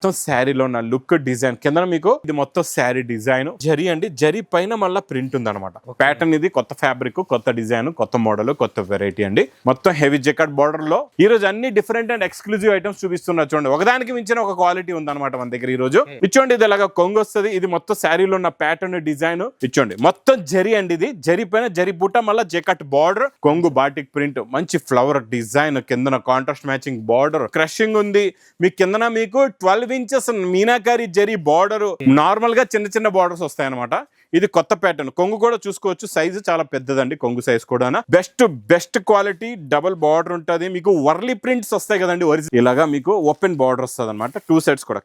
మొత్తం శారీలో ఉన్న లుక్ డిజైన్ కింద మీకు ఇది మొత్తం శారీ డిజైన్. జరీ అండి. జరీ పైన మళ్ళీ ప్రింట్ ఉంది అనమాట ప్యాటర్న్ ఇది కొత్త ఫ్యాబ్రిక్ కొత్త డిజైన్ కొత్త మోడల్ కొత్త వెరైటీ అండి. మొత్తం హెవీ జెకెట్ బార్డర్లో ఈ రోజు అన్ని డిఫరెంట్ అండ్ ఎక్స్క్లూజివ్ ఐటమ్స్ చూపిస్తున్నారు చూడండి. ఒకదానికి మించిన ఒక క్వాలిటీ ఉంది అనమాట మన దగ్గర ఈ రోజు. ఇచ్చోండి ఇది ఇలాగా కొంగు వస్తుంది? ఇది మొత్తం శారీలో ఉన్న ప్యాటర్న్ డిజైన్ ఇచ్చోండి. మొత్తం జరీ అండి ఇది. జరీ పైన జరీ బుట్ట మళ్ళీ జెకెట్ బార్డర్ కొంగు బాటిక్ ప్రింట్ మంచి ఫ్లవర్ డిజైన్ కిందన కాంట్రాస్ట్ మ్యాచింగ్ బార్డర్ క్రషింగ్ ఉంది. మీ కిందన మీకు twelve inches meenakari zari border నార్మల్గా చిన్న చిన్న బార్డర్స్ వస్తాయి అనమాట ఇది కొత్త ప్యాటర్న్. కొంగు కూడా చూసుకోవచ్చు. సైజు చాలా పెద్దదండి కొంగు సైజ్ కూడా best best quality double border ఉంటుంది. మీకు వర్లీ ప్రింట్స్ వస్తాయి కదండి ఒరిజినల్. ఇలాగా మీకు ఓపెన్ బార్డర్ వస్తుంది అనమాట టూ సైడ్స్ కూడా.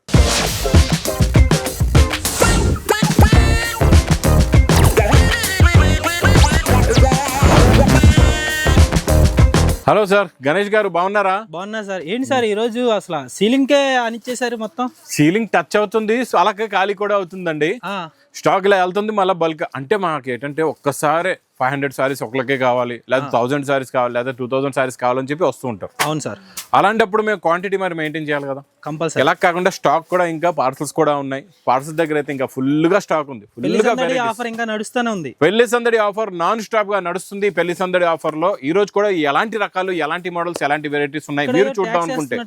హలో సార్ గణేష్ గారు బాగున్నారా? బాగున్నా సార్. ఏంటి సార్ ఈ రోజు అసలు సీలింగ్కే అనిచ్చేసారు మొత్తం? సీలింగ్ టచ్ అవుతుంది అలాగే ఖాళీ కూడా అవుతుందండి. స్టాక్ ఇలా వెళ్తుంది మళ్ళీ బల్క్. అంటే మాకు ఏంటంటే ఒక్కసారి ఫైవ్ హండ్రెడ్ సారీస్ ఒకరికే కావాలి లేదా థౌసండ్ సారీస్ కావాలి లేదా టూ థౌసండ్ సారీస్ కావాలని చెప్పి వస్తూ ఉంటారు అవును సార్. అలాంటప్పుడు మేము క్వాంటిటీ మరి మెయింటైన్ చేయాలి కదా? కంపల్సరీ. ఎలా కాకుండా స్టాక్ కూడా ఇంకా పార్సల్స్ కూడా ఉన్నాయి. పార్సల్స్ దగ్గర అయితే ఇంకా ఫుల్గా స్టాక్ ఉంది. ఫుల్గా ఆఫర్ ఇంకా నడుస్తూనే ఉంది. పెళ్ళి సందడి ఆఫర్ నాన్ స్టాప్గా నడుస్తుంది. పెళ్ళి సందడి ఆఫర్లో ఈ రోజు కూడా ఎలాంటి రకాలు ఎలాంటి మోడల్స్ ఎలాంటి వెరైటీస్ ఉన్నాయి? మీరు చూద్దాం అనుకుంటే.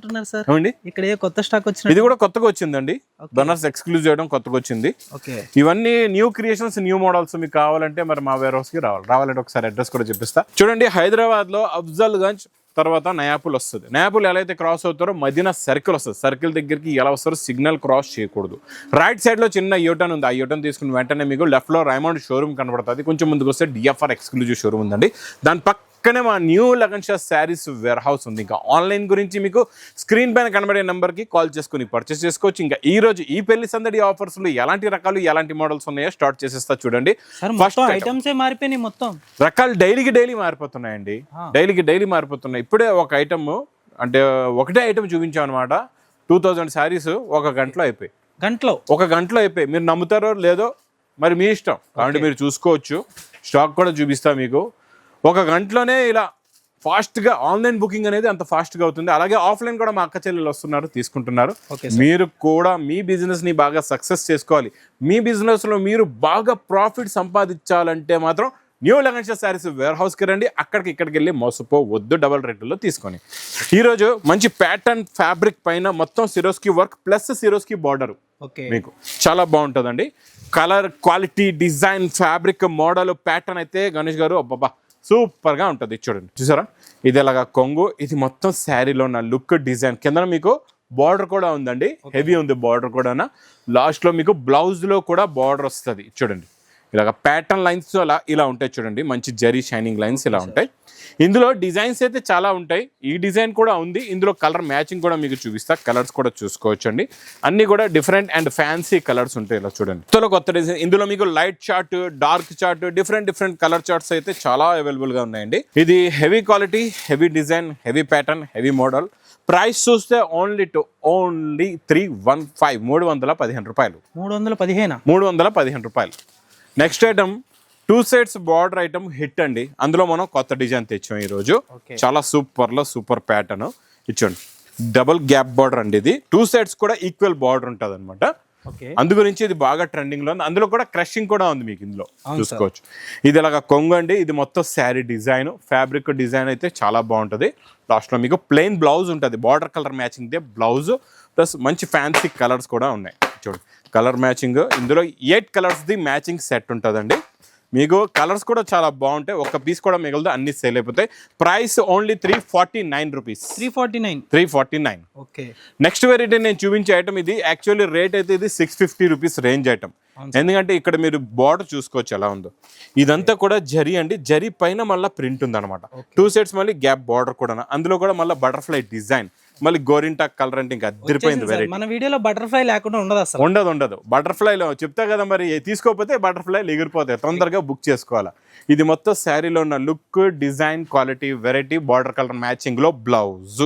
ఇక్కడ కొత్త స్టాక్ వచ్చిన ఇది కూడా కొత్తగా వచ్చిందండి. బనర్స్ ఎక్స్క్లూజ్ చేయడం కొత్తగా వచ్చింది. ఇవన్నీ న్యూ క్రియేషన్స్ న్యూ మోడల్స్ మీకు కావాలంటే మరి మా వేర్ హౌస్కి రావాలి. రావాలంటే ఒకసారి అడ్రస్ కూడా చెప్పిస్తా. చూడండి హైదరాబాద్లో అఫ్జల్ గంజ్ తర్వాత నయాపుల్ వస్తుంది. నయాపుల్ ఎలా అయితే క్రాస్ అవుతారో మధ్యన సర్కిల్ వస్తుంది. సర్కిల్ దగ్గరికి ఎలా వస్తారో సిగ్నల్ క్రాస్ చేయకూడదు. రైట్ సైడ్లో చిన్న యూటర్న్ ఉంది. ఆ యూటర్న్ తీసుకుని వెంటనే మీకు లెఫ్ట్లో రైమండ్ షోరూమ్ కనబడుతుంది. కొంచెం ముందుకు వస్తే డిఎఫ్ఆర్ ఎక్స్క్లూజివ్ షోరూమ్ ఉందండి. దాని పక్క పక్కనే మా new Lagan Sha sarees warehouse ఉంది. ఇంకా ఆన్లైన్ గురించి మీకు స్క్రీన్ పైన కనబడే నెంబర్కి కాల్ చేసుకుని పర్చేస్ చేసుకోవచ్చు. ఇంకా ఈ రోజు ఈ పెళ్ళి సందడి ఆఫర్స్లో ఎలాంటి రకాలు ఎలాంటి మోడల్స్ ఉన్నాయో స్టార్ట్ చేసేస్తా చూడండి. ఫస్ట్ ఐటమ్సే మారిపోయినాయి మొత్తం? రకాలు డైలీకి డైలీ మారిపోతున్నాయండి. డైలీకి డైలీ మారిపోతున్నాయి. ఇప్పుడే ఒక ఐటమ్ అంటే ఒకటే ఐటమ్ చూపించాం అనమాట టూ థౌజండ్ శారీస్ ఒక గంటలో అయిపోయి గంటలో? ఒక గంటలో అయిపోయి మీరు నమ్ముతారో లేదో మరి మీ ఇష్టం. కాబట్టి మీరు చూసుకోవచ్చు. స్టాక్ కూడా చూపిస్తా మీకు. ఒక గంటలోనే ఇలా ఫాస్ట్గా ఆన్లైన్ బుకింగ్ అనేది అంత ఫాస్ట్గా అవుతుంది. అలాగే ఆఫ్లైన్ కూడా మా అక్క చెల్లెలు వస్తున్నారు తీసుకుంటున్నారు. మీరు కూడా మీ బిజినెస్ని బాగా సక్సెస్ చేసుకోవాలి. మీ బిజినెస్లో మీరు బాగా ప్రాఫిట్ సంపాదించాలంటే మాత్రం న్యూ లగన్షా శారీస్ వేర్ హౌస్కి రండి. అక్కడికి ఇక్కడికి వెళ్ళి మోసపో వద్దు డబల్ రేట్లో తీసుకొని. ఈరోజు మంచి ప్యాటర్న్ ఫ్యాబ్రిక్ పైన మొత్తం Swarovski work plus Swarovski border okay. మీకు చాలా బాగుంటుందండి. Colour quality design fabric model pattern అయితే గణేష్ గారు అబ్బబ్బా సూపర్గా ఉంటుంది చూడండి. చూసారా? ఇది ఎలాగా కొంగు ఇది మొత్తం శారీలో ఉన్న లుక్ డిజైన్. కింద మీకు బార్డర్ కూడా ఉందండి. హెవీ ఉంది బార్డర్ కూడా లాస్ట్లో మీకు బ్లౌజ్లో కూడా బార్డర్ వస్తుంది చూడండి. ఇలాగ ప్యాటర్న్ లైన్స్ అలా ఇలా ఉంటాయి చూడండి. మంచి జరీ షైనింగ్ లైన్స్ ఇలా ఉంటాయి. ఇందులో డిజైన్స్ అయితే చాలా ఉంటాయి. ఈ డిజైన్ కూడా ఉంది. ఇందులో కలర్ మ్యాచింగ్ కూడా మీకు చూపిస్తా. కలర్స్ కూడా చూసుకోవచ్చు అండి అన్ని కూడా డిఫరెంట్ అండ్ ఫ్యాన్సీ కలర్స్ ఉంటాయి ఇలా చూడండి. ఇందులో కొత్త డిజైన్ ఇందులో మీకు light chart dark chart different different colour charts అయితే చాలా అవైలబుల్గా ఉన్నాయండి. ఇది heavy quality heavy design heavy pattern heavy model price చూస్తే only to only three one five మూడు వందల పదిహేను రూపాయలు. మూడు వందల పదిహేను? మూడు వందల పదిహేను రూపాయలు. Next item two sides border item hit అండి. అందులో మనం కొత్త డిజైన్ తెచ్చాం ఈరోజు. చాలా సూపర్లో సూపర్ ప్యాటర్న్ ఇచ్చండి డబుల్ గ్యాప్ బార్డర్ అండి ఇది. టూ సైడ్స్ కూడా ఈక్వల్ బార్డర్ ఉంటుంది అనమాట అందు గురించి ఇది బాగా ట్రెండింగ్లో ఉంది. అందులో కూడా క్రషింగ్ కూడా ఉంది మీకు ఇందులో. చూసుకోవచ్చు. ఇది ఇలాగా కొంగు అండి. ఇది మొత్తం శారీ డిజైన్ ఫ్యాబ్రిక్ డిజైన్ అయితే చాలా బాగుంటుంది. లాస్ట్లో మీకు ప్లెయిన్ బ్లౌజ్ ఉంటుంది. Border colour matching the blouse plus మంచి ఫ్యాన్సీ కలర్స్ కూడా ఉన్నాయి. చూడండి. Colour matching. ఇందులో eight colours the matching set ఉంటుందండి. మీకు కలర్స్ కూడా చాలా బాగుంటాయి. ఒక పీస్ కూడా మిగలదు అన్ని సేల్ అయిపోతాయి. Price only three forty nine rupees. Three forty nine. Three forty nine. Okay. Next variety నేను చూపించే ఐటమ్ ఇది. యాక్చువల్లీ రేట్ అయితే ఇది six fifty rupees range item. ఎందుకంటే ఇక్కడ మీరు బార్డర్ చూసుకోవచ్చు ఎలా ఉందో. ఇదంతా కూడా జరీ అండి. జరీ పైన మళ్ళీ ప్రింట్ ఉంది అనమాట టూ సెట్స్ మళ్ళీ గ్యాప్ బార్డర్ కూడా అందులో కూడా మళ్ళీ బటర్ఫ్లై డిజైన్ మళ్ళీ గోరింటాక్ కలర్ అంటే ఇంకా అదిరిపోయింది వెరైటీ మన వీడియోలో బటర్ఫ్లై లేకుండా ఉండదు అసలు ఉండదు ఉండదు. బటర్ఫ్లైలో చెప్తా కదా మరి తీసుకోకపోతే బటర్ఫ్లైలు ఎగిరిపోతాయి. తొందరగా బుక్ చేసుకోవాలా. ఇది మొత్తం శారీలో ఉన్న look design quality variety border colour మ్యాచింగ్లో blouse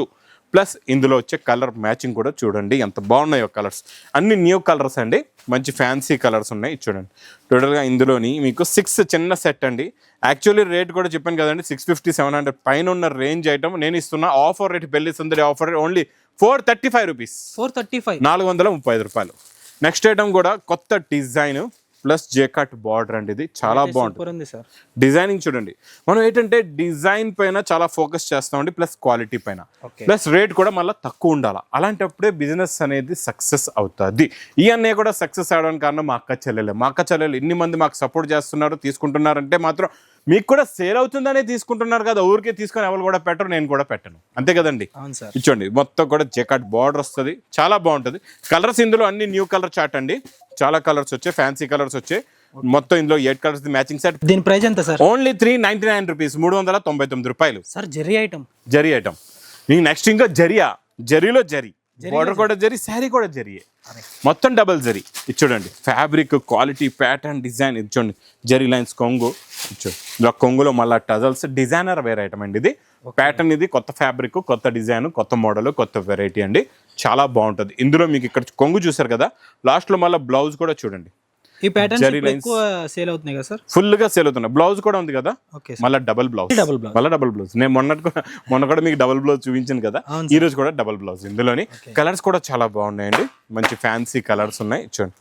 plus ఇందులో వచ్చే కలర్ మ్యాచింగ్ కూడా చూడండి ఎంత బాగున్నాయో కలర్స్. అన్ని న్యూ కలర్స్ అండి. మంచి ఫ్యాన్సీ కలర్స్ ఉన్నాయి. చూడండి. టోటల్గా ఇందులోని మీకు సిక్స్ చిన్న సెట్ అండి. యాక్చువల్లీ రేట్ కూడా చెప్పాను కదండి సిక్స్ ఫిఫ్టీ సెవెన్ హండ్రెడ్ పైన ఉన్న రేంజ్ ఐటమ్ నేను ఇస్తున్న ఆఫర్ రేట్ పెళ్ళి సందడి offer only four thirty five rupees four thirty five నాలుగు వందల ముప్పై ఐదు రూపాయలు. నెక్స్ట్ ఐటమ్ కూడా కొత్త డిజైన్ ప్లస్ జేకట్ బార్డర్ అండి ఇది. చాలా బాగుంటుంది. సార్. డిజైనింగ్ చూడండి. మనం ఏంటంటే డిజైన్ పైన చాలా ఫోకస్ చేస్తామండి ప్లస్ క్వాలిటీ పైన. ప్లస్ రేట్ కూడా మళ్ళీ తక్కువ ఉండాలి. అలాంటప్పుడే బిజినెస్ అనేది సక్సెస్ అవుతుంది. ఈ అన్నయ్య కూడా సక్సెస్ అవడానికి కారణం మా అక్క చెల్లెలే. మా అక్క చెల్లెలు ఇన్ని మంది మాకు సపోర్ట్ చేస్తున్నారు తీసుకుంటున్నారంటే మాత్రం మీకు కూడా సేల్ అవుతుందనే తీసుకుంటున్నారు కదా ఊరికే తీసుకొని ఎవరు కూడా పెట్టరు నేను కూడా పెట్టను. అంతే కదండి? ఇచ్చోండి మొత్తం కూడా జెకాట్ బార్డర్ వస్తుంది చాలా బాగుంటుంది. కలర్స్ ఇందులో అన్ని న్యూ కలర్ చాట్ అండి. చాలా కలర్స్ వచ్చాయి ఫ్యాన్సీ కలర్స్ వచ్చాయి. మొత్తం ఇందులో ఎయిట్ కలర్స్ మ్యాచింగ్ సెట్. దీని ప్రైస్ ఎంత sir? Only three ninety nine rupees మూడు వందల తొంభై తొమ్మిది రూపాయలు. సార్ జెర్రీ ఐటమ్. జరీ ఐటమ్. నీకు నెక్స్ట్ ఇంకా జరియా జరీలో జరీ. బార్డర్ కూడా జరీ శారీ కూడా జరీయే మొత్తం డబల్ జరీ ఇది చూడండి. ఫ్యాబ్రిక్ క్వాలిటీ ప్యాటర్న్ డిజైన్ ఇది చూడండి. జరీ లైన్స్ కొంగు ఇలా కొంగులో మళ్ళీ టజల్స్ డిజైనర్ వేరే ఐటమ్ అండి ఇది. ప్యాటర్న్ ఇది. కొత్త ఫ్యాబ్రిక్ కొత్త డిజైన్ కొత్త మోడల్ కొత్త వెరైటీ అండి. చాలా బాగుంటుంది. ఇందులో మీకు ఇక్కడ కొంగు చూసారు కదా? లాస్ట్లో మళ్ళీ బ్లౌజ్ కూడా చూడండి. ఈ lines. ఎక్కువ సేల్ అవుతున్నాయి కదా సార్ ఫుల్గా సేల్ అవుతున్నాయి బ్లౌజ్ కూడా ఉంది కదా? మళ్ళీ డబల్ బ్లౌజ్ డబుల్ బ్లౌజ్ మళ్ళీ డబుల్ బ్లౌజ్ నేను మొన్న కూడా- మొన్న కూడా మీకు డబుల్ బ్లౌజ్ చూపించాను కదా? ఈ రోజు కూడా డబుల్ బ్లౌజ్ ఇందులోని. కలర్స్ కూడా చాలా బాగున్నాయండి. మంచి ఫ్యాన్సీ కలర్స్ ఉన్నాయి. చూడండి.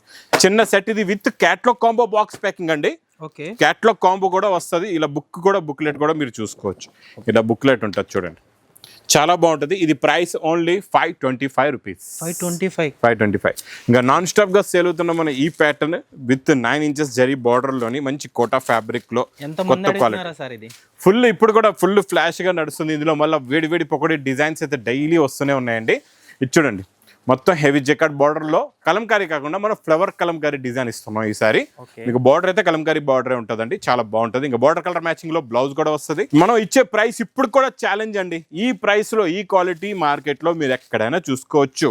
చిన్న సెట్ ఇది with catalogue combo box packing అండి. ఓకే క్యాట్లాగ్ కాంబో కూడా వస్తుంది. ఇలా బుక్ కూడా బుక్లెట్ కూడా మీరు చూసుకోవచ్చు. ఇలా బుక్లెట్ ఉంటుంది చూడండి. చాలా బాగుంటుంది. ఇది price only five twenty five rupees. Five twenty five. Five twenty five. ఇంకా నాన్ స్టాప్గా సేల్ అవుతున్న మన ఈ pattern with nine inches zari బార్డర్లోని మంచి కోటా ఫ్యాబ్రిక్లో ఎంత కొత్త క్వాలిటీ అడుగుతున్నారా సార్ ఇది? ఫుల్ ఇప్పుడు కూడా ఫుల్ ఫ్లాష్గా నడుస్తుంది. ఇందులో మళ్ళీ వేడి వేడి పొకడి డిజైన్స్ అయితే డైలీ వస్తూనే ఉన్నాయండి. ఇది చూడండి. మొత్తం హెవీ జెకెట్ బార్డర్లో కలంకారీ కాకుండా మనం ఫ్లవర్ కలంకారీ డిజైన్ ఇస్తున్నాం ఈసారి. మీకు బార్డర్ అయితే కలంకారీ బార్డర్ ఉంటుందండి. చాలా బాగుంటుంది. ఇంకా బార్డర్ కలర్ మ్యాచింగ్లో బ్లౌజ్ కూడా వస్తుంది. మనం ఇచ్చే ప్రైస్ ఇప్పుడు కూడా ఛాలెంజ్ అండి. ఈ ప్రైస్లో ఈ క్వాలిటీ మార్కెట్లో మీరు ఎక్కడైనా చూసుకోవచ్చు.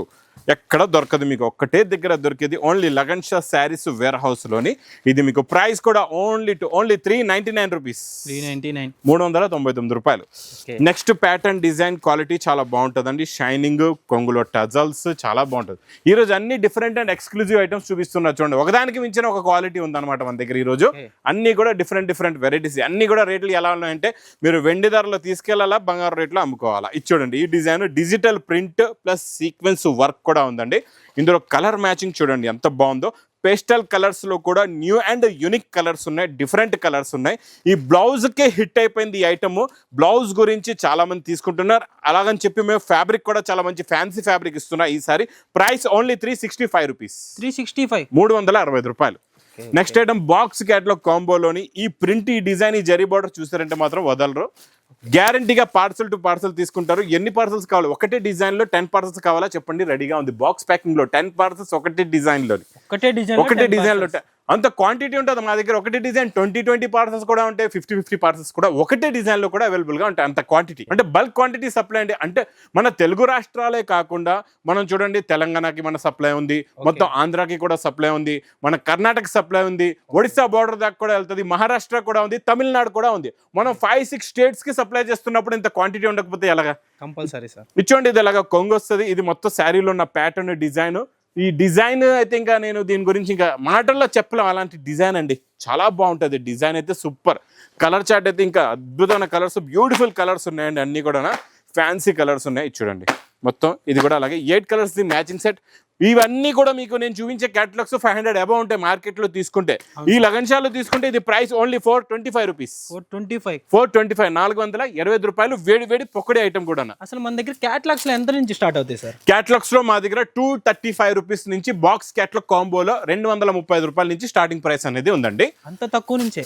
ఎక్కడ దొరకదు మీకు. ఒక్కటే దగ్గర దొరికేది ఓన్లీ లగన్ షా శారీస్ వేర్ హౌస్లోని. ఇది మీకు ప్రైస్ కూడా only to only three ninety nine rupees మూడు వందల తొంభై తొమ్మిది రూపాయలు. నెక్స్ట్ ప్యాటర్న్ డిజైన్ క్వాలిటీ చాలా బాగుంటుందండి. షైనింగ్ కొంగులో టజల్స్ చాలా బాగుంటుంది. ఈ రోజు అన్ని డిఫరెంట్ అండ్ ఎక్స్క్లూజివ్ ఐటమ్స్ చూపిస్తున్నా చూడండి. ఒకదానికి మించిన ఒక క్వాలిటీ ఉందన్నమాట మన దగ్గర ఈ రోజు. Okay. అన్ని కూడా డిఫరెంట్ డిఫరెంట్ వెరైటీస్. అన్ని కూడా రేట్లు ఎలా ఉన్నాయంటే మీరు వెండి ధరలో తీసుకెళ్ళాలా బంగారు రేట్లో అమ్ముకోవాలా. ఇది చూడండి ఈ design digital print plus sequence work కూడా ఉందండి. ఇందులో కలర్ మ్యాచింగ్ చూడండి ఎంత బాగుందో. పేస్టల్ కలర్స్లో కూడా న్యూ అండ్ యూనిక్ కలర్స్ ఉన్నాయి డిఫరెంట్ కలర్స్ ఉన్నాయి. ఈ బ్లౌజ్ కే హిట్ అయిపోయింది ఈ ఐటమ్ బ్లౌజ్ గురించి చాలా మంది తీసుకుంటున్నారు. అలాగని చెప్పి మేము ఫ్యాబ్రిక్ కూడా చాలా మంచి ఫ్యాన్సీ ఫ్యాబ్రిక్ ఇస్తున్నాం ఈసారి price only three sixty five rupees three sixty five మూడు వందల అరవై ఐదు రూపాయలు నెక్స్ట్ ఐటమ్ బాక్స్ క్యాట్లాగ్ కాంబోలోని ఈ ప్రింట్ ఈ డిజైన్ ఈ జరీ బార్డర్ చూసారంటే మాత్రం వదలరు. గ్యారంటీగా పార్సల్ టు పార్సల్ తీసుకుంటారు. ఎన్ని పార్సల్స్ కావాలి? ఒకటే డిజైన్లో టెన్ పార్సల్స్ కావాలా? చెప్పండి రెడీగా ఉంది. బాక్స్ ప్యాకింగ్లో టెన్ పార్సల్స్ ఒకటే డిజైన్లో ఒకటే డిజైన్ ఒకటే డిజైన్లో అంత క్వాంటిటీ ఉంటుంది. మా దగ్గర ఒకటే డిజైన్ ట్వంటీ ట్వంటీ పార్సల్స్ కూడా ఉంటాయి. ఫిఫ్టీ ఫిఫ్టీ పార్సల్స్ కూడా ఒకటే డిజైన్లో కూడా అవైలబుల్గా ఉంటాయి. అంత క్వాంటిటీ అంటే బల్క్ క్వాంటిటీ సప్లై అండి అంటే మన తెలుగు రాష్ట్రాలే కాకుండా మనం చూడండి తెలంగాణకి మన సప్లై ఉంది. మొత్తం ఆంధ్రాకి కూడా సప్లై ఉంది. మన కర్ణాటక సప్లై ఉంది. ఒడిశా బార్డర్ దాకా కూడా వెళ్తుంది. మహారాష్ట్ర కూడా ఉంది. తమిళనాడు కూడా ఉంది. మనం ఫైవ్ సిక్స్ స్టేట్స్కి సప్లై చేస్తున్నప్పుడు ఇంత క్వాంటిటీ ఉండకపోతే ఎలాగా? కంపల్సరీ సార్ ఇచ్చోండి ఇది ఇలాగా కొంగు వస్తుంది ఇది మొత్తం శారీలో ఉన్న ప్యాటర్న్ డిజైన్ ఈ డిజైన్ అయితే ఇంకా నేను దీని గురించి ఇంకా మాటల్లో చెప్పలేం. అలాంటి డిజైన్ అండి. చాలా బాగుంటుంది. డిజైన్ అయితే సూపర్. కలర్ చార్ట్ అయితే ఇంకా అద్భుతమైన కలర్స్ బ్యూటిఫుల్ కలర్స్ ఉన్నాయండి. అన్ని కూడా ఫ్యాన్సీ కలర్స్ ఉన్నాయి. చూడండి. మొత్తం ఇది కూడా అలాగే. Eight colours the matching set. ఇవన్నీ కూడా మీకు నేను చూపించే క్యాటలాగ్స్ ఫైవ్ హండ్రెడ్ అబౌవ్ ఉంటాయి మార్కెట్లో తీసుకుంటే ఈ లగన్షాలు తీసుకుంటే ఇది price only four twenty five rupees four twenty five four twenty five నాలుగు వందల ఇరవై రూపాయలు వేడి వేడి పొక్కడి ఐటమ్ కూడా అసలు మన దగ్గర క్యాట్లాగ్స్లో ఎంత నుంచి స్టార్ట్ అవుతాయి సార్? క్యాటలాగ్స్లో మా దగ్గర టూ థర్టీ ఫైవ్ రూపీస్ నుంచి బాక్స్ క్యాటలాగ్ కాంబోలో రెండు వందల ముప్పై ఐదు రూపాయల నుంచి స్టార్టింగ్ ప్రైస్ అనేది ఉందండి. అంత తక్కువ నుంచే?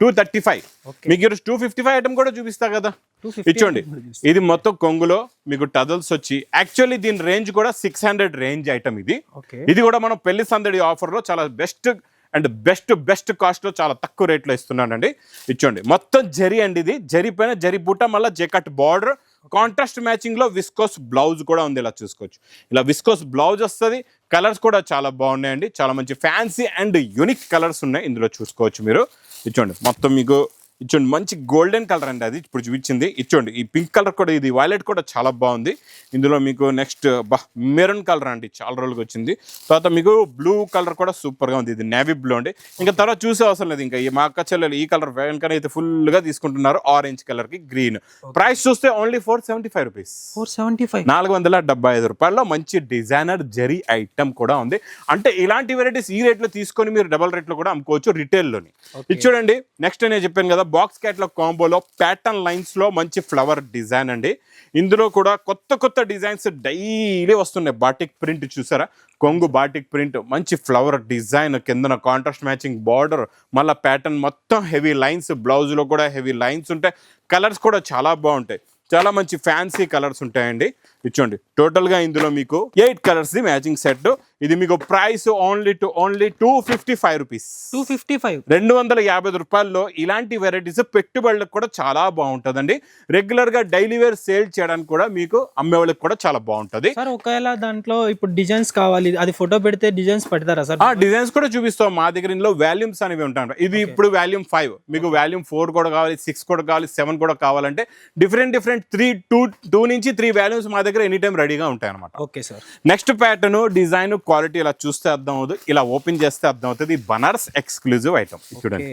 Two thirty five. మీకు టూ ఫిఫ్టీ ఫైవ్ ఐటమ్ కూడా చూపిస్తా కదా. 250 ఇచ్చోండి. ఇది మొత్తం కొంగులో మీకు టజల్స్ వచ్చి యాక్చువల్లీ దీని రేంజ్ కూడా సిక్స్ హండ్రెడ్ రేంజ్ ఐటమ్ ఇది. ఓకే. ఇది కూడా మనం పెళ్ళి సందడి ఆఫర్లో చాలా బెస్ట్ అండ్ బెస్ట్ బెస్ట్ కాస్ట్లో చాలా తక్కువ రేట్లో ఇస్తున్నానండి. ఇచ్చోండి మొత్తం జరి అండి ఇది. జరి పైన జరి బుట్ట మళ్ళీ జెకట్ బార్డర్. కాంట్రాస్ట్ మ్యాచింగ్లో విస్కోస్ బ్లౌజ్ కూడా ఉంది. ఇలా చూసుకోవచ్చు. ఇలా విస్కోస్ బ్లౌజ్ వస్తుంది. కలర్స్ కూడా చాలా బాగున్నాయండి. చాలా మంచి ఫ్యాన్సీ అండ్ యూనిక్ కలర్స్ ఉన్నాయి. ఇందులో చూసుకోవచ్చు మీరు. ఇచ్చోండి మొత్తం మీకు ఇచ్చోండి మంచి గోల్డెన్ కలర్ అండి అది. ఇప్పుడు చూపించింది. ఇచ్చోండి ఈ పింక్ కలర్ కూడా ఇది వైలెట్ కూడా చాలా బాగుంది. ఇందులో మీకు నెక్స్ట్ బా మెరూన్ కలర్ అండి చాలా రోజులకి వచ్చింది. తర్వాత మీకు బ్లూ కలర్ కూడా సూపర్గా ఉంది. ఇది నేవీ బ్లూ అండి. ఇంకా తర్వాత చూసే అవసరం లేదు. ఇంకా ఈ మా అక్క చెల్లెలు ఈ కలర్ వెనకనే అయితే ఫుల్గా తీసుకుంటున్నారు. ఆరెంజ్ కలర్కి గ్రీన్. ప్రైస్ చూస్తే only four seventy five rupees. Four seventy five. నాలుగు వందల డెబ్బై ఐదు రూపాయల్లో మంచి డిజైనర్ జరీ ఐటమ్ కూడా ఉంది. అంటే ఇలాంటి వెరైటీస్ ఈ రేట్లో తీసుకొని మీరు డబల్ రేట్లో కూడా అమ్ముకోవచ్చు రిటైల్లోని. ఇది చూడండి నెక్స్ట్ నేను చెప్పాను కదా బాక్స్ క్యాట్లో కాంబోలో ప్యాటర్న్ లైన్స్లో మంచి ఫ్లవర్ డిజైన్ అండి. ఇందులో కూడా కొత్త కొత్త డిజైన్స్ డైలీ వస్తున్నాయి. బాటిక్ ప్రింట్ చూసారా? కొంగు బాటిక్ ప్రింట్ మంచి ఫ్లవర్ డిజైన్ కిందన కాంట్రాస్ట్ మ్యాచింగ్ బార్డర్ మళ్ళీ ప్యాటర్న్ మొత్తం హెవీ లైన్స్ బ్లౌజ్లో కూడా హెవీ లైన్స్ ఉంటాయి. కలర్స్ కూడా చాలా బాగుంటాయి. చాలా మంచి ఫ్యాన్సీ కలర్స్ ఉంటాయండి. ఇచ్చోండి. టోటల్గా ఇందులో మీకు eight colours the matching set ఇది మీకు price only to only two fifty five rupees. Two fifty five. రెండు వందల యాభై రూపాయల్లో ఇలాంటి వెరైటీస్ పెట్టుబడులకు కూడా చాలా బాగుంటుందండి. రెగ్యులర్గా డైలీ వేర్ సేల్ చేయడానికి కూడా మీకు అమ్మే వాళ్ళకి కూడా చాలా బాగుంటది. సార్ ఒకవేళ దాంట్లో ఇప్పుడు డిజైన్స్ కావాలి అది ఫోటో పెడితే డిజైన్స్ పెడతారా సార్? ఆ డిజైన్స్ కూడా చూపిస్తాం. మా దగ్గర ఇందులో వాల్యూమ్స్ అనేవి ఉంటాయి ఇది ఇప్పుడు వాల్యూమ్ ఫైవ్ మీకు వాల్యూమ్ ఫోర్ కూడా కావాలి సిక్స్ కూడా కావాలి సెవెన్ కూడా కావాలంటే different different three two two నుంచి త్రీ వాల్యూమ్స్ మా దగ్గర ఎనీ టైం రెడీగా ఉంటాయి అనమాట okay sir. Next pattern design quality ఇలా చూస్తే అర్థం అవుతుంది. ఇలా ఓపెన్ చేస్తే అర్థం అవుతుంది. ఇది బనారస్ ఎక్స్క్లూజివ్ ఐటమ్. చూడండి.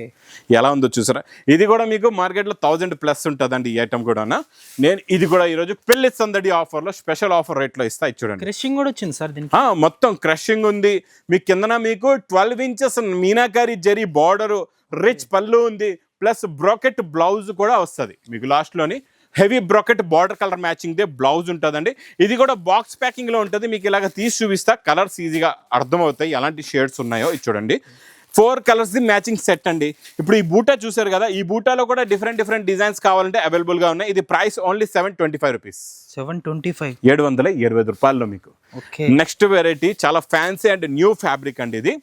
ఎలా ఉందో చూసారా? ఇది కూడా మీకు మార్కెట్లో థౌజండ్ ప్లస్ ఉంటుందండి ఈ ఐటమ్ కూడా నేను ఇది కూడా ఈరోజు పెళ్ళి సందడి ఆఫర్లో స్పెషల్ ఆఫర్ రేట్లో ఇస్తా. చూడండి. క్రషింగ్ కూడా వచ్చింది సార్ మొత్తం క్రషింగ్ ఉంది. మీ కిందన మీకు twelve inches meenakari zari border rich పళ్ళు ఉంది. ప్లస్ బ్రాకెట్ బ్లౌజ్ కూడా వస్తుంది. మీకు లాస్ట్లోని heavy bracket border colour matching the blouse ఉంటుందండి. ఇది కూడా బాక్స్ ప్యాకింగ్లో ఉంటుంది. మీకు ఇలాగ తీసి చూపిస్తా. కలర్స్ ఈజీగా అర్థమవుతాయి. ఎలాంటి షేడ్స్ ఉన్నాయో ఇది చూడండి. Four colours the matching set అండి. ఇప్పుడు ఈ బూటా చూసారు కదా ఈ బూటాలో కూడా డిఫరెంట్ డిఫరెంట్ డిజైన్స్ కావాలంటే అవైలబుల్గా ఉన్నాయి. ఇది price only seven twenty five rupees seven twenty five ఏడు వందల ఇరవై ఐదు రూపాయల్లో మీకు. నెక్స్ట్ వెరైటీ చాలా ఫ్యాన్సీ అండ్ న్యూ ఫ్యాబ్రిక్ అండి ఇది.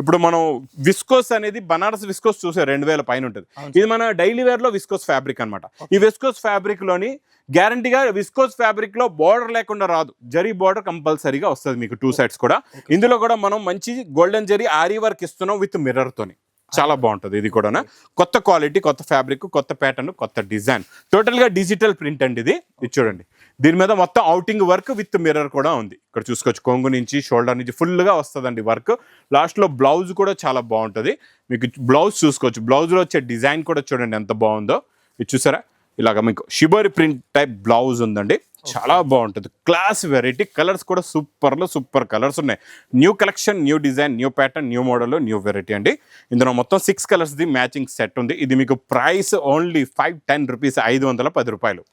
ఇప్పుడు మనం విస్కోస్ అనేది బనారస్ విస్కోస్ చూసే రెండు వేల పైన ఉంటుంది ఇది మన డైలీ వేర్లో విస్కోస్ ఫ్యాబ్రిక్ అన్నమాట. ఈ విస్కోస్ ఫ్యాబ్రిక్లోని గ్యారంటీగా విస్కోస్ ఫ్యాబ్రిక్లో బార్డర్ లేకుండా రాదు. జరీ బార్డర్ కంపల్సరీగా వస్తుంది మీకు టూ సైడ్స్ కూడా. ఇందులో కూడా మనం మంచి గోల్డెన్ జరీ ఆరీ వర్క్ ఇస్తున్నాం విత్ మిర్రర్ తోని. చాలా బాగుంటుంది ఇది కూడా కొత్త క్వాలిటీ కొత్త ఫ్యాబ్రిక్ కొత్త ప్యాటర్న్ కొత్త డిజైన్. టోటల్గా డిజిటల్ ప్రింట్ అండి ఇది. ఇది చూడండి. దీని మీద మొత్తం అవుటింగ్ వర్క్ విత్ మిర్రర్ కూడా ఉంది. ఇక్కడ చూసుకోవచ్చు కొంగు నుంచి షోల్డర్ నుంచి ఫుల్గా వస్తుందండి వర్క్ లాస్ట్లో బ్లౌజ్ కూడా చాలా బాగుంటుంది. మీకు బ్లౌజ్ చూసుకోవచ్చు. బ్లౌజ్లో వచ్చే డిజైన్ కూడా చూడండి ఎంత బాగుందో. ఇది చూసారా? ఇలాగ మీకు షిబోరి ప్రింట్ టైప్ బ్లౌజ్ ఉందండి. చాలా బాగుంటుంది. క్లాస్ వెరైటీ కలర్స్ కూడా సూపర్లో సూపర్ కలర్స్ ఉన్నాయి. New collection new design new pattern new model new variety అండి. ఇందులో మొత్తం six colours the matching set ఉంది. ఇది మీకు price only five ten rupees ఐదు వందల పది రూపాయలు.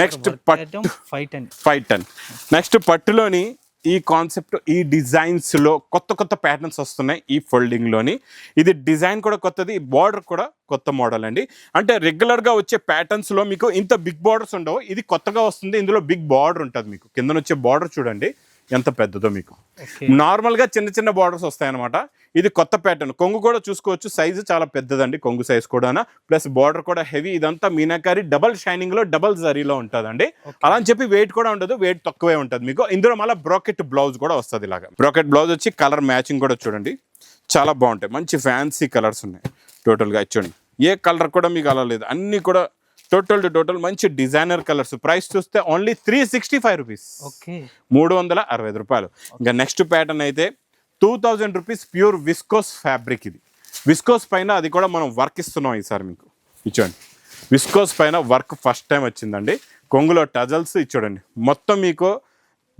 Next పట్టు. Five ten five ten next పట్టులోని ఈ కాన్సెప్ట్ ఈ డిజైన్స్లో కొత్త కొత్త ప్యాటర్న్స్ వస్తున్నాయి ఈ ఫోల్డింగ్లోని. ఇది డిజైన్ కూడా కొత్తది బార్డర్ కూడా కొత్త మోడల్ అండి. అంటే రెగ్యులర్గా వచ్చే ప్యాటర్న్స్లో మీకు ఇంత బిగ్ బార్డర్స్ ఉండవు. ఇది కొత్తగా వస్తుంది ఇందులో బిగ్ బార్డర్ ఉంటుంది మీకు. కింద వచ్చే బార్డర్ చూడండి. ఎంత పెద్దదో మీకు. ఓకే. నార్మల్గా చిన్న చిన్న బార్డర్స్ వస్తాయన్నమాట. ఇది కొత్త ప్యాటర్న్ కొంగు కూడా చూసుకోవచ్చు. సైజు చాలా పెద్దదండి కొంగు సైజ్ కూడా ప్లస్ బార్డర్ కూడా హెవీ ఇదంతా మీనాకారి డబల్ షైనింగ్లో డబల్ జరీలో ఉంటుందండి. అలా అని చెప్పి వెయిట్ కూడా ఉండదు. వెయిట్ తక్కువే ఉంటుంది మీకు. ఇందులో మళ్ళీ బ్రాకెట్ బ్లౌజ్ కూడా వస్తుంది ఇలాగా. బ్రాకెట్ బ్లౌజ్ వచ్చి కలర్ మ్యాచింగ్ కూడా చూడండి. చాలా బాగుంటాయి. మంచి ఫ్యాన్సీ కలర్స్ ఉన్నాయి. టోటల్గా చూడండి ఏ కలర్ కూడా మీకు అలా లేదు. అన్ని కూడా టోటల్ టు టోటల్ మంచి డిజైనర్ కలర్స్ ప్రైస్ చూస్తే only three sixty five rupees okay. మూడు వందల అరవై ఐదు రూపాయలు. ఇంకా నెక్స్ట్ ప్యాటర్న్ అయితే two thousand rupees pure viscose fabric ఇది. విస్కోస్ పైన అది కూడా మనం వర్క్ ఇస్తున్నాం ఈసారి మీకు. ఇచ్చోండి విస్కోస్ పైన వర్క్ ఫస్ట్ టైం వచ్చిందండి. కొంగులో టజల్స్ ఇచ్చోడండి మొత్తం మీకు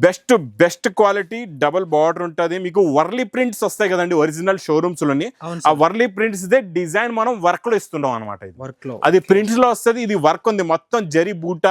best best quality double border ఉంటుంది. మీకు వర్లీ ప్రింట్స్ వస్తాయి కదండి ఒరిజినల్ షోరూమ్స్లోని. అవును ఆ వర్లీ ప్రింట్స్ దే డిజైన్ మనం వర్క్లో ఇస్తున్నాం అనమాట ఇది. వర్క్లో అది ప్రింట్స్లో వస్తుంది ఇది వర్క్ ఉంది. మొత్తం జరి బూట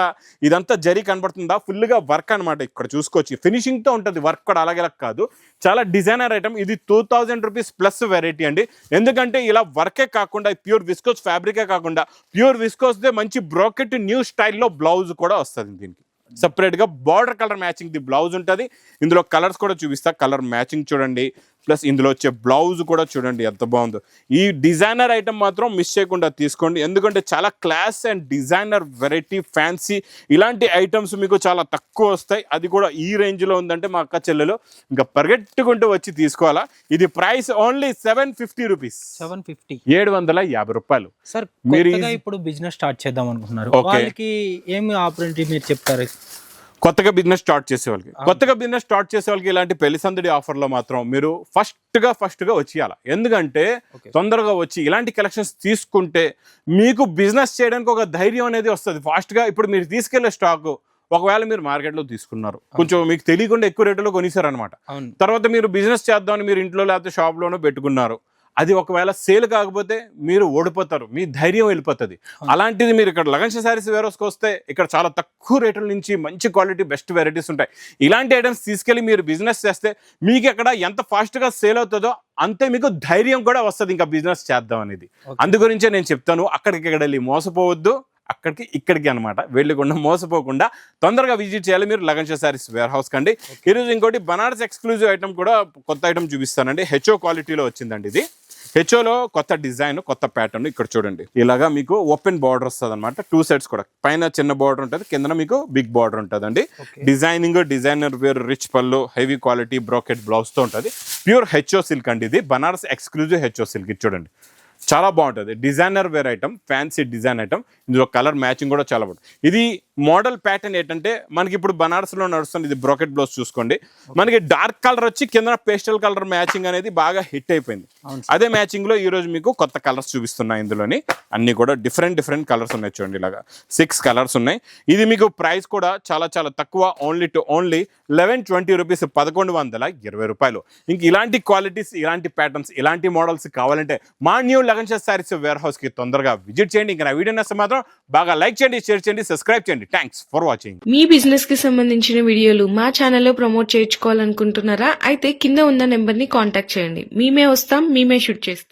ఇదంతా జరి కనబడుతుందా? ఫుల్గా వర్క్ అనమాట ఇక్కడ చూసుకోవచ్చు. ఫినిషింగ్తో ఉంటుంది వర్క్ కూడా అలాగే కాదు. చాలా డిజైనర్ ఐటమ్. ఇది two thousand rupees plus variety అండి. ఎందుకంటే ఇలా వర్కే కాకుండా ప్యూర్ విస్కోస్ ఫ్యాబ్రికే కాకుండా ప్యూర్ విస్కోస్ దే మంచి బ్రోకెట్ న్యూ స్టైల్లో బ్లౌజ్ కూడా వస్తుంది దీనికి. సపరేట్గా బార్డర్ కలర్ మ్యాచింగ్ ది బ్లౌజ్ ఉంటుంది. ఇందులో కలర్స్ కూడా చూపిస్తా. కలర్ మ్యాచింగ్ చూడండి. ప్లస్ ఇందులో వచ్చే బ్లౌజ్ కూడా చూడండి ఎంత బాగుందో. ఈ డిజైనర్ ఐటమ్ మాత్రం మిస్ చేయకుండా తీసుకోండి. ఎందుకంటే చాలా class and designer variety fancy ఇలాంటి ఐటమ్స్ మీకు చాలా తక్కువ వస్తాయి. అది కూడా ఈ రేంజ్లో ఉందంటే మా అక్క చెల్లెలు ఇంకా పరిగెట్టుకుంటూ వచ్చి తీసుకోవాలా. ఇది price only seven fifty rupees. Seven fifty. ఏడు వందల యాభై రూపాయలు. సార్ మీరు ఇప్పుడు బిజినెస్ స్టార్ట్ చేద్దాం అనుకుంటున్నారు. వాళ్ళకి ఏమి ఆపర్చునిటీ మీరు చెప్తారు? కొత్తగా బిజినెస్ స్టార్ట్ చేసే వాళ్ళకి కొత్తగా బిజినెస్ స్టార్ట్ చేసే వాళ్ళకి ఇలాంటి పెళ్ళి సందడి ఆఫర్లో మాత్రం మీరు ఫస్ట్గా ఫస్ట్గా వచ్చేయాలి. ఎందుకంటే. తొందరగా వచ్చి ఇలాంటి కలెక్షన్స్ తీసుకుంటే మీకు బిజినెస్ చేయడానికి ఒక ధైర్యం అనేది వస్తుంది. ఫాస్ట్గా ఇప్పుడు మీరు తీసుకెళ్ళే స్టాక్ ఒకవేళ మీరు మార్కెట్లో తీసుకున్నారు. కొంచెం మీకు తెలియకుండా ఎక్కువ రేటులో కొనిసారు అనమాట అవును. తర్వాత మీరు బిజినెస్ చేద్దామని మీరు ఇంట్లో లేకపోతే షాప్లోనో పెట్టుకున్నారు. అది ఒకవేళ సేల్ కాకపోతే మీరు ఓడిపోతారు మీ ధైర్యం వెళ్ళిపోతుంది. అలాంటిది మీరు ఇక్కడ లగన్ష శారీస్ వేరోస్కి వస్తే ఇక్కడ చాలా తక్కువ రేట్ల నుంచి మంచి క్వాలిటీ బెస్ట్ వెరైటీస్ ఉంటాయి. ఇలాంటి ఐటమ్స్ తీసుకెళ్ళి మీరు బిజినెస్ చేస్తే మీకు ఎక్కడ ఎంత ఫాస్ట్గా సేల్ అవుతుందో అంతే మీకు ధైర్యం కూడా వస్తుంది ఇంకా బిజినెస్ చేద్దాం అనేది. Okay. అందు గురించే నేను చెప్తాను అక్కడికి ఇక్కడ వెళ్ళి మోసపోవద్దు అక్కడికి ఇక్కడికి అనమాట వెళ్ళకుండా మోసపోకుండా తొందరగా విజిట్ చేయాలి మీరు లగన్ష శారీస్ వేర్ హౌస్ కండి ఈరోజు ఇంకోటి బనారస్ ఎక్స్క్లూజివ్ ఐటమ్ కూడా కొత్త ఐటమ్ చూపిస్తానండి. హెచ్ఓ క్వాలిటీలో వచ్చిందండి ఇది. హెచ్ఓలో కొత్త డిజైన్ కొత్త ప్యాటర్న్ ఇక్కడ చూడండి. ఇలాగా మీకు ఓపెన్ బార్డర్ వస్తుంది అనమాట టూ సైడ్స్ కూడా. పైన చిన్న బార్డర్ ఉంటుంది కింద మీకు బిగ్ బార్డర్ ఉంటుందండి. Designing designer wear rich pallu heavy quality brocade బ్లౌజ్తో ఉంటుంది. ప్యూర్ హెచ్ఓ సిల్క్ అండి ఇది. బనారస్ ఎక్స్క్లూజివ్ హెచ్ఓ సిల్క్ ఇది చూడండి. చాలా బాగుంటుంది. Designer wear item fancy design item. ఇందులో కలర్ మ్యాచింగ్ కూడా చాలా బాగుంటుంది ఇది మోడల్ ప్యాటర్న్ ఏంటంటే మనకి ఇప్పుడు బనారస్లో నడుస్తుంది ఇది బ్రోకెట్ బ్లౌజ్ చూసుకోండి. మనకి డార్క్ కలర్ వచ్చి కింద పేస్టల్ కలర్ మ్యాచింగ్ అనేది బాగా హిట్ అయిపోయింది. అదే మ్యాచింగ్లో ఈ రోజు మీకు కొత్త కలర్స్ చూపిస్తున్నాయి ఇందులోని. అన్ని కూడా డిఫరెంట్ డిఫరెంట్ కలర్స్ ఉన్నాయి చూడండి ఇలాగా. సిక్స్ కలర్స్ ఉన్నాయి. ఇది మీకు ప్రైస్ కూడా చాలా చాలా తక్కువ only two only eleven twenty rupees పదకొండు వందల ఇరవై రూపాయలు. ఇంక ఇలాంటి క్వాలిటీస్ ఇలాంటి ప్యాటర్న్స్ ఇలాంటి మోడల్స్ కావాలంటే మా న్యూ లగన్ శారీస్ వేర్ హౌస్కి తొందరగా విజిట్ చేయండి. ఇంకా నా వీడియో నచ్చితే మాత్రం బాగా లైక్ చేయండి షేర్ చేయండి సబ్స్క్రైబ్ చేయండి. థ్యాంక్స్ ఫర్ వాచింగ్ మీ బిజినెస్కి సంబంధించిన వీడియోలు మా ఛానల్లో ప్రమోట్ చేయించుకోవాలనుకుంటున్నారా? అయితే కింద ఉన్న నెంబర్ని కాంటాక్ట్ చేయండి. మేమే వస్తాం మేమే షూట్ చేస్తాం.